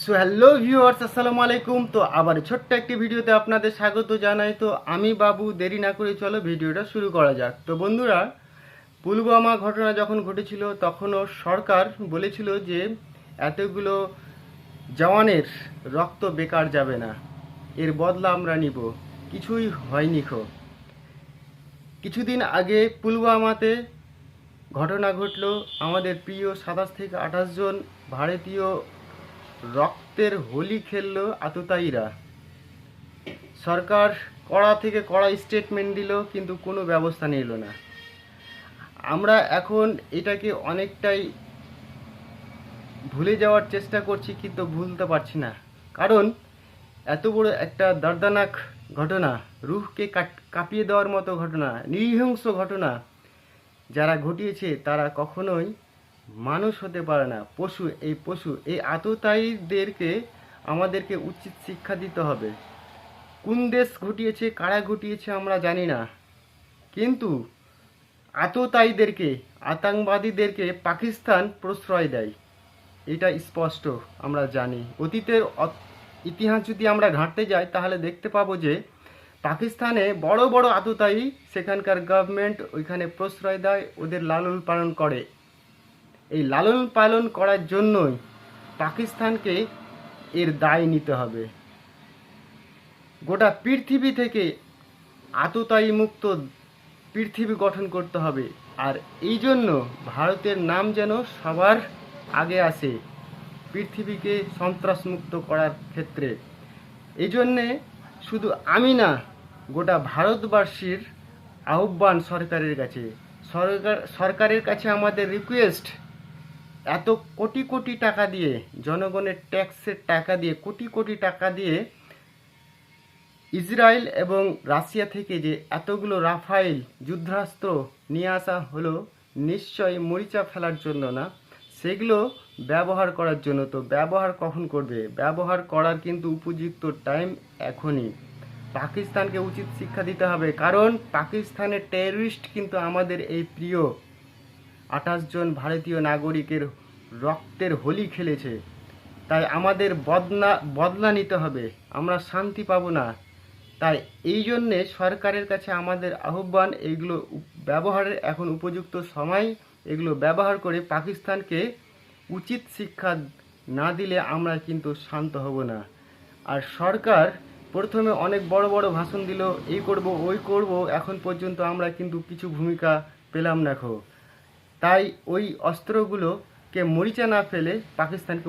So hello viewers আসসালামু আলাইকুম। তো আবার ছোট্ট একটি ভিডিওতে আপনাদের স্বাগত জানাই। তো আমি বাবু, দেরি না করে চলো ভিডিওটা শুরু করা যাক। তো বন্ধুরা, পুলওয়ামা ঘটনা যখন ঘটেছিল, তখনও সরকার বলেছিল যে এতগুলো জওয়ানের রক্ত বেকার যাবে না। এর বদলা আমরা নিব। কিছুই হয়নি খো। কিছুদিন আগে পুলওয়ামাতে ঘটনা ঘটলো। আমাদের প্রিয় সাতাশ থেকে আঠাশ জন ভারতীয় রক্তের হোলি খেললো আততায়ীরা। সরকার কড়া থেকে কড়া স্টেটমেন্ট দিল, কিন্তু কোনো ব্যবস্থা নিল না। আমরা এখন এটাকে অনেকটাই ভুলে যাওয়ার চেষ্টা করছি, কিন্তু ভুলতে পারছি না। কারণ এত বড় একটা দর্দনাক ঘটনা, রুহকে কাঁপিয়ে দেওয়ার মতো ঘটনা, নৃহিংস ঘটনা যারা ঘটিয়েছে, তারা কখনোই মানুষ হতে পারে না। পশু, এই পশু, এই আততায়ীদেরকে আমাদেরকে উচিত শিক্ষা দিতে হবে। কোন দেশ ঘটিয়েছে, কারা ঘটিয়েছে আমরা জানি না। কিন্তু আততায়ীদেরকে, আতঙ্কবাদীদেরকে পাকিস্তান প্রশ্রয় দেয়। এটা স্পষ্ট, আমরা জানি। অতীতের ইতিহাস যদি আমরা ঘাঁটতে যাই, তাহলে দেখতে পাবো যে পাকিস্তানে বড় বড় আততায়ী সেখানকার গভর্নমেন্ট ওইখানে প্রশ্রয় দেয়, ওদের লালন পালন করে। এই লালন পালন করার জন্যই পাকিস্তানকে এর দায় নিতে হবে। গোটা পৃথিবী থেকে আততায়ী মুক্ত পৃথিবী গঠন করতে হবে। আর এই জন্য ভারতের নাম যেন সবার আগে আসে পৃথিবীকে সন্ত্রাসমুক্ত করার ক্ষেত্রে। এই জন্যে শুধু আমি না, গোটা ভারতবাসীর আহ্বান সরকারের কাছে। সরকার, সরকারের কাছে আমাদের রিকোয়েস্ট এত কোটি কোটি টাকা দিয়ে, জনগণের ট্যাক্সের টাকা দিয়ে, কোটি কোটি টাকা দিয়ে ইসরায়েল এবং রাশিয়া থেকে যে এতগুলো রাফাইল যুদ্ধাস্ত্র নিয়ে আসা হলো, নিশ্চয়ই মরিচা ফেলার জন্য না। সেগুলো ব্যবহার করার জন্য। তো ব্যবহার কখন করবে? ব্যবহার করার কিন্তু উপযুক্ত টাইম এখনই। পাকিস্তানকে উচিত শিক্ষা দিতে হবে। কারণ পাকিস্তানের টেররিস্ট কিন্তু আমাদের এই প্রিয় আঠাশ জন ভারতীয় নাগরিকের রক্তের হোলি খেলেছে। তাই আমাদের বদনা বদলা নিতে হবে। আমরা শান্তি পাবো না। তাই এই জন্যে সরকারের কাছে আমাদের আহ্বান এইগুলো ব্যবহারের এখন উপযুক্ত সময়, এগুলো ব্যবহার করে পাকিস্তানকে উচিত শিক্ষা না দিলে আমরা কিন্তু শান্ত হব না। আর সরকার প্রথমে অনেক বড় বড় ভাষণ দিল, এই করব, ওই করব, এখন পর্যন্ত আমরা কিন্তু কিছু ভূমিকা পেলাম না খো। তাই ওই অস্ত্রগুলোকে মরিচা না ফেলে পাকিস্তানকে